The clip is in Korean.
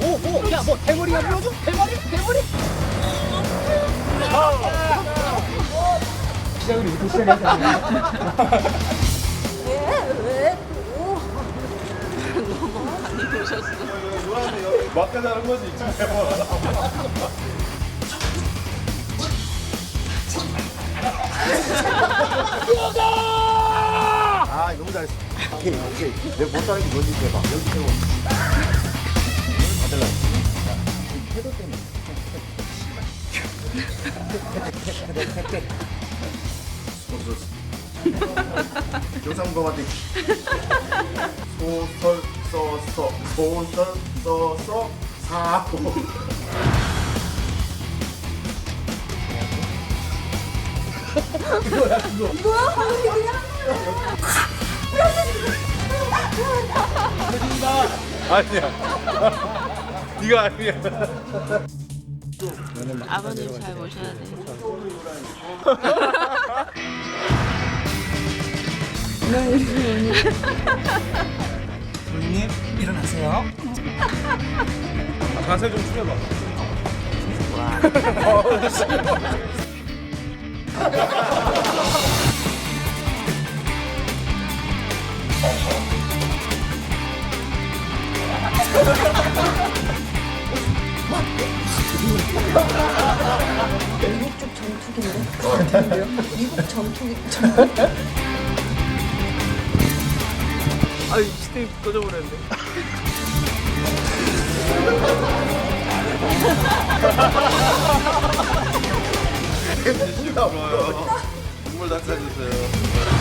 오, 오, 야, 뭐 대머리가 물어줘? 대머리, 대머리. 시작을 이렇게 시작했잖아. 왜? 왜? 너무 많이 오셨어. 막대 다른 거지, 지금. 너무 잘했어. 오케이 오케이. 내가 못하는 게 뭔지 해봐. 여기 세워 받을라 태도 때문에. 경상도한테 소설 써서 소설 써서 사고. 이거야? 방금 그냥 아니야. 네가 아니야. 아버님 잘 모셔야 돼요. 부모님 일어나세요. 자세 좀 추려봐 미국 쪽 전투기인데? 미국 전투기? 아유 스테이 꺼져버렸네. 좋아요 국물 닦아주세요